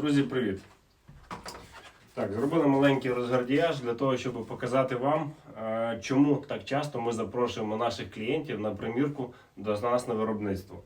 Друзі, привіт! Так, зробили маленький розгардіяж для того, щоб показати вам, е, чому так часто ми запрошуємо наших клієнтів на примірку до нас на виробництво.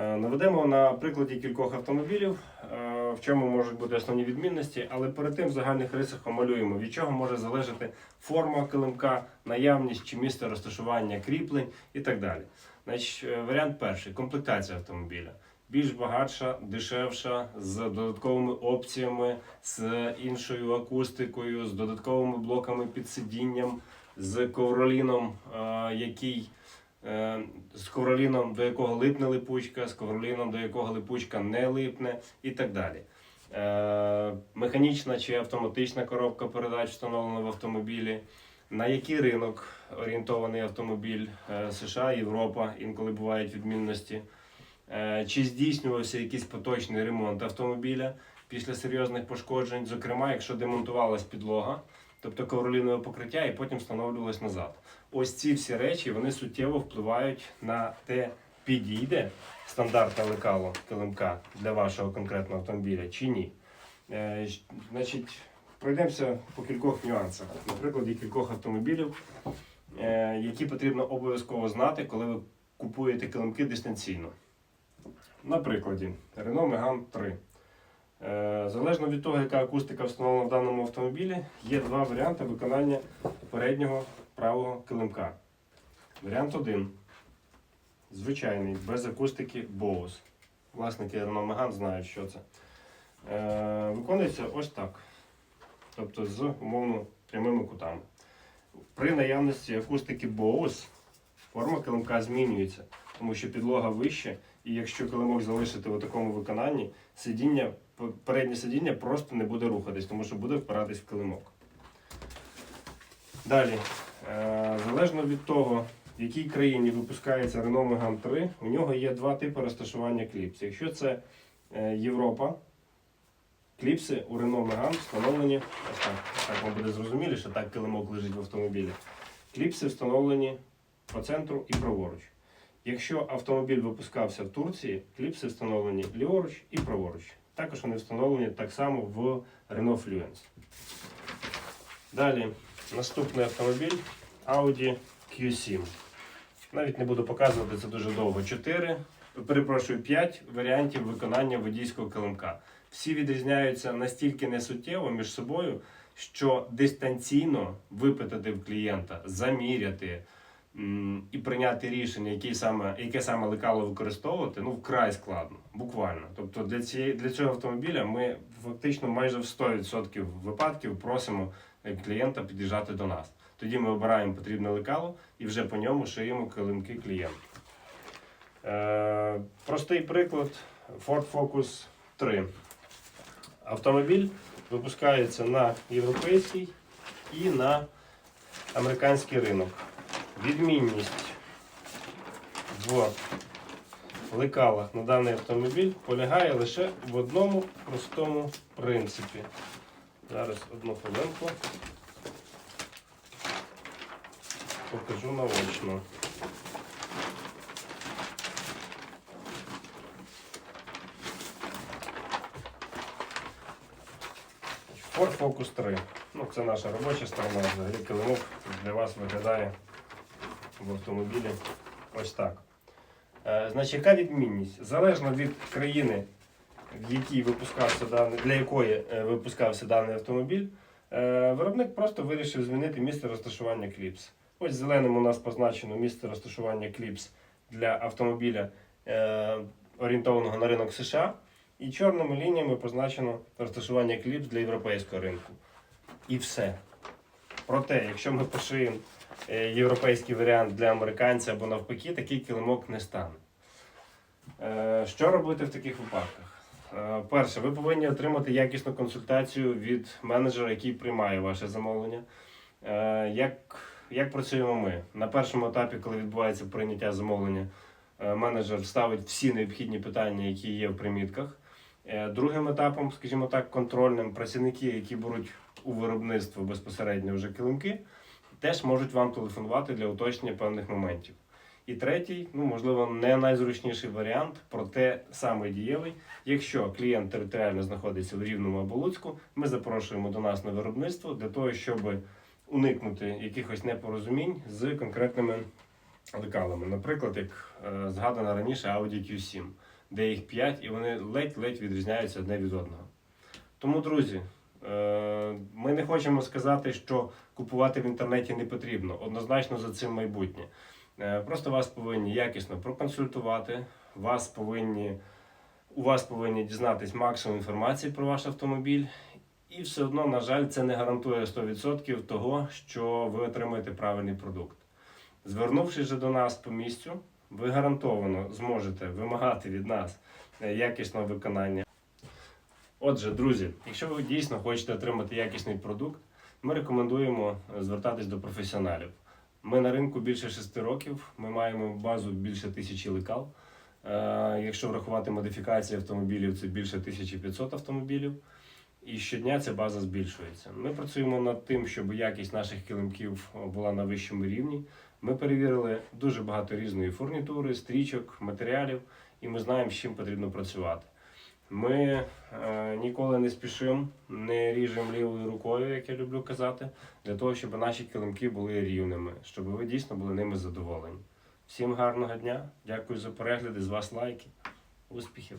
Е, Наведемо на прикладі кількох автомобілів, е, в чому можуть бути основні відмінності, але перед тим в загальних рисах омалюємо, від чого може залежати форма килимка, наявність чи місце розташування кріплень і так далі. Значить, варіант перший комплектація автомобіля. Більш багатша, дешевша, з додатковими опціями, з іншою акустикою, з додатковими блоками під сидінням, з ковроліном, який е, з ковроліном, до якого липне липучка, з ковроліном, до якого липучка не липне, і так далі. Е, Механічна чи автоматична коробка передач встановлена в автомобілі. На який ринок орієнтований автомобіль Е, США, Європа, інколи бувають відмінності. Е, Чи здійснювався якийсь поточний ремонт автомобіля після серйозних пошкоджень, зокрема, якщо демонтувалась підлога, тобто ковролінове покриття, і потім встановлювалось назад. Ось ці всі речі вони суттєво впливають на те, підійде стандартне лекало килимка для вашого конкретного автомобіля чи ні. Е, Значить, пройдемося по кількох нюансах. На прикладі кількох автомобілів, е, які потрібно обов'язково знати, коли ви купуєте килимки дистанційно. На прикладі Renault Megane 3. Е, Залежно від того, яка акустика встановлена в даному автомобілі, є два варіанти виконання переднього правого килимка. Варіант 1. Звичайний, без акустики Bose. Власники Renault Megane знають, що це. Е, Виконується ось так. Тобто з умовно прямими кутами. При наявності акустики Bose форма килимка змінюється, тому що підлога вище, і якщо килимок залишити у такому виконанні, сидіння, переднє сидіння просто не буде рухатись, тому що буде впиратись в килимок. Далі, е, залежно від того, в якій країні випускається Renault Megane 3, у нього є два типи розташування кліпс. Якщо це е, Європа, кліпси у Renault Megane встановлені, ось так, так вам буде зрозуміліше, так килимок лежить в автомобілі. Кліпси встановлені по центру і праворуч. Якщо автомобіль випускався в Турції, кліпси встановлені ліворуч і праворуч. Також вони встановлені так само в Renault Fluence. Далі, наступний автомобіль Audi Q7. Навіть не буду показувати це дуже довго. 4, перепрошую, 5 варіантів виконання водійського килимка. Всі відрізняються настільки несуттєво між собою, що дистанційно випитати в клієнта, заміряти і прийняти рішення, який саме, яке саме лекало використовувати, ну вкрай складно, буквально. Тобто для, цієї, для цього автомобіля ми фактично майже в 100% випадків просимо е, клієнта під'їжджати до нас. Тоді ми обираємо потрібне лекало і вже по ньому шиємо килимки клієнту. Е, простий приклад Ford Focus 3. Автомобіль випускається на європейський і на американський ринок. Відмінність в лекалах на даний автомобіль полягає лише в одному простому принципі. Зараз одну хвилинку покажу наочно. Ford Focus 3. Ну, це наша робоча сторона. Взагалі килимок для вас виглядає в автомобілі ось так. Е, значить, яка відмінність? Залежно від країни, в якій випускався даний, для якої е, випускався даний автомобіль, е, виробник просто вирішив змінити місце розташування кліпс. Ось зеленим у нас позначено місце розташування кліпс для автомобіля орієнтованого на ринок США. І чорними лініями позначено розташування кліпс для європейського ринку. І все. Проте, якщо ми пошиємо європейський варіант для американця або навпаки, такий килимок не стане. Е, Що робити в таких випадках? Е, Перше, ви повинні отримати якісну консультацію від менеджера, який приймає ваше замовлення. Е, Як, як працюємо ми? На першому етапі, коли відбувається прийняття замовлення, е, менеджер ставить всі необхідні питання, які є в примітках. Е, Другим етапом, скажімо так, контрольним, працівники, які беруть у виробництво безпосередньо вже килимки, теж можуть вам телефонувати для уточнення певних моментів. І третій, ну можливо, не найзручніший варіант, проте самий дієвий. Якщо клієнт територіально знаходиться в Рівному або Луцьку, ми запрошуємо до нас на виробництво для того, щоб уникнути якихось непорозумінь з конкретними лекалами. Наприклад, як е, згадано раніше Audi Q7, де їх 5 і вони ледь-ледь відрізняються одне від одного. Тому, друзі, ми не хочемо сказати, що купувати в інтернеті не потрібно. Однозначно за цим майбутнє. Е, Просто вас повинні якісно проконсультувати, вас повинні, у вас повинні дізнатись максимум інформації про ваш автомобіль. І все одно, на жаль, це не гарантує 100% того, що ви отримаєте правильний продукт. Звернувшись же до нас по місцю, ви гарантовано зможете вимагати від нас е, якісного виконання. Отже, друзі, якщо ви дійсно хочете отримати якісний продукт, ми рекомендуємо е, звертатись до професіоналів. Ми на ринку більше 6 років, ми маємо базу більше тисячі лекал. Е, Якщо врахувати модифікації автомобілів, це більше 1500 автомобілів. І щодня ця база збільшується. Ми працюємо над тим, щоб якість наших килимків була на вищому рівні. Ми перевірили дуже багато різної фурнітури, стрічок, матеріалів, і ми знаємо, з чим потрібно працювати. Ми е, ніколи не спішимо, не ріжемо лівою рукою, як я люблю казати, для того, щоб наші килимки були рівними, щоб ви дійсно були ними задоволені. Всім гарного дня, дякую за перегляди, з вас лайки, успіхів!